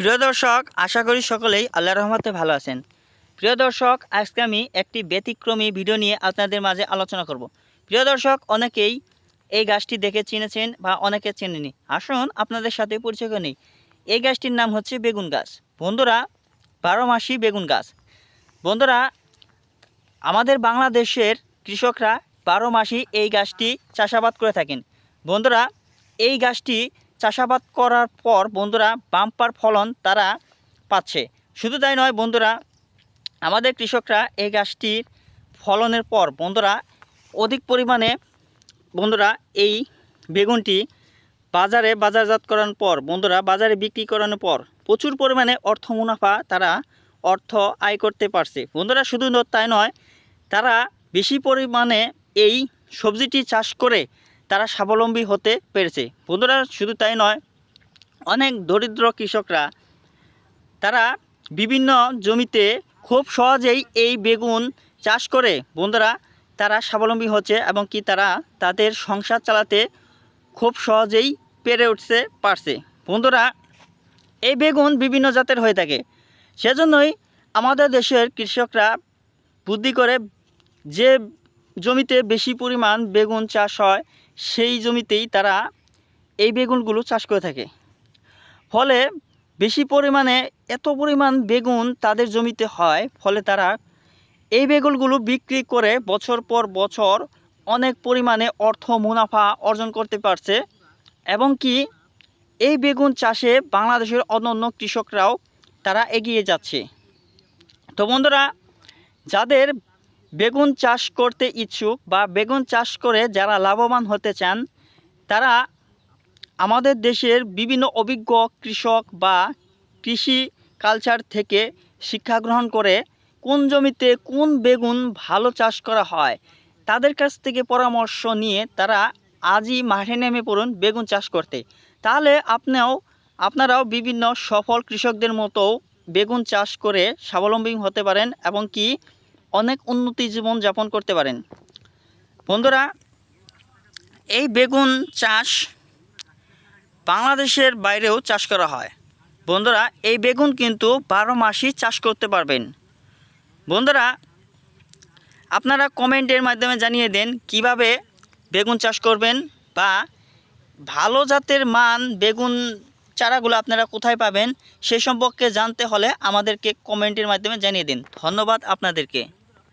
প্রিয় দর্শক, আশা করি সকলেই আল্লাহ রহমতে ভালো আছেন। প্রিয় দর্শক, আজকে আমি একটি ব্যতিক্রমী ভিডিও নিয়ে আপনাদের মাঝে আলোচনা করব। প্রিয় দর্শক, অনেকেই এই গাছটি দেখে চিনেছেন বা অনেকে চেনেনি। আসুন, আপনাদের সাথে পরিচয় নিই। এই গাছটির নাম হচ্ছে বেগুন গাছ। বন্ধুরা, বারো মাসি বেগুন গাছ। বন্ধুরা, আমাদের বাংলাদেশের কৃষকরা বারো মাসই এই গাছটি চাষাবাদ করে থাকেন। বন্ধুরা, এই গাছটি চাষাবাদ করার পর বন্ধুরা বাম্পার ফলন তারা পাচ্ছে। শুধু তাই নয় বন্ধুরা, আমাদের কৃষকরা এই গাছটির ফলনের পর বন্ধুরা অধিক পরিমাণে বন্ধুরা এই বেগুনটি বাজারে বাজারজাত করার পর, বন্ধুরা বাজারে বিক্রি করানোর পর প্রচুর পরিমাণে অর্থ মুনাফা তারা অর্থ আয় করতে পারছে। বন্ধুরা শুধু তাই নয়, তারা বেশি পরিমাণে এই সবজিটি চাষ করে তারা স্বাবলম্বী হতে পেরেছে। বন্ধুরা, শুধু তাই নয়, অনেক দরিদ্র কৃষকরা, তারা বিভিন্ন জমিতে খুব সহজেই এই বেগুন চাষ করে। বন্ধুরা, তারা স্বাবলম্বী হচ্ছে এবং কি তারা তাদের সংসার চালাতে খুব সহজেই পেরে উঠতে পারছে। বন্ধুরা, এই বেগুন বিভিন্ন জাতের হয়ে থাকে। সেজন্যই আমাদের দেশের কৃষকরা বুদ্ধি করে যে জমিতে বেশি পরিমাণ বেগুন চাষ হয় সেই জমিতেই তারা এই বেগুনগুলো চাষ করে থাকে। ফলে বেশি পরিমাণে এত পরিমাণ বেগুন তাদের জমিতে হয়, ফলে তারা এই বেগুনগুলো বিক্রি করে বছর পর বছর অনেক পরিমাণে অর্থ মুনাফা অর্জন করতে পারছে এবং কি এই বেগুন চাষে বাংলাদেশের অন্যান্য কৃষকরাও তারা এগিয়ে যাচ্ছে। তো বন্ধুরা, যাদের বেগুন চাষ করতে ইচ্ছুক বা বেগুন চাষ করে যারা লাভবান হতে চান, তারা আমাদের দেশের বিভিন্ন অভিজ্ঞ কৃষক বা কৃষি কালচার থেকে শিক্ষা গ্রহণ করে কোন জমিতে কোন বেগুন ভালো চাষ করা হয়, তাদের কাছ থেকে পরামর্শ নিয়ে তারা আজই মাঠে নেমে পড়ুন বেগুন চাষ করতে। তাহলে আপনিও, আপনারাও বিভিন্ন সফল কৃষকদের মতো বেগুন চাষ করে স্বাবলম্বী হতে পারেন এবং কি অনেক উন্নতি জীবন যাপন করতে পারেন। বন্ধুরা, এই বেগুন চাষ বাংলাদেশের বাইরেও চাষ করা হয়। বন্ধুরা, এই বেগুন কিন্তু বারো মাসই চাষ করতে পারবেন। বন্ধুরা, আপনারা কমেন্টের মাধ্যমে জানিয়ে দেন কীভাবে বেগুন চাষ করবেন বা ভালো জাতের মান বেগুন চারাগুলো আপনারা কোথায় পাবেন সে সম্পর্কে জানতে হলে আমাদেরকে কমেন্টের মাধ্যমে জানিয়ে দিন। ধন্যবাদ আপনাদেরকে।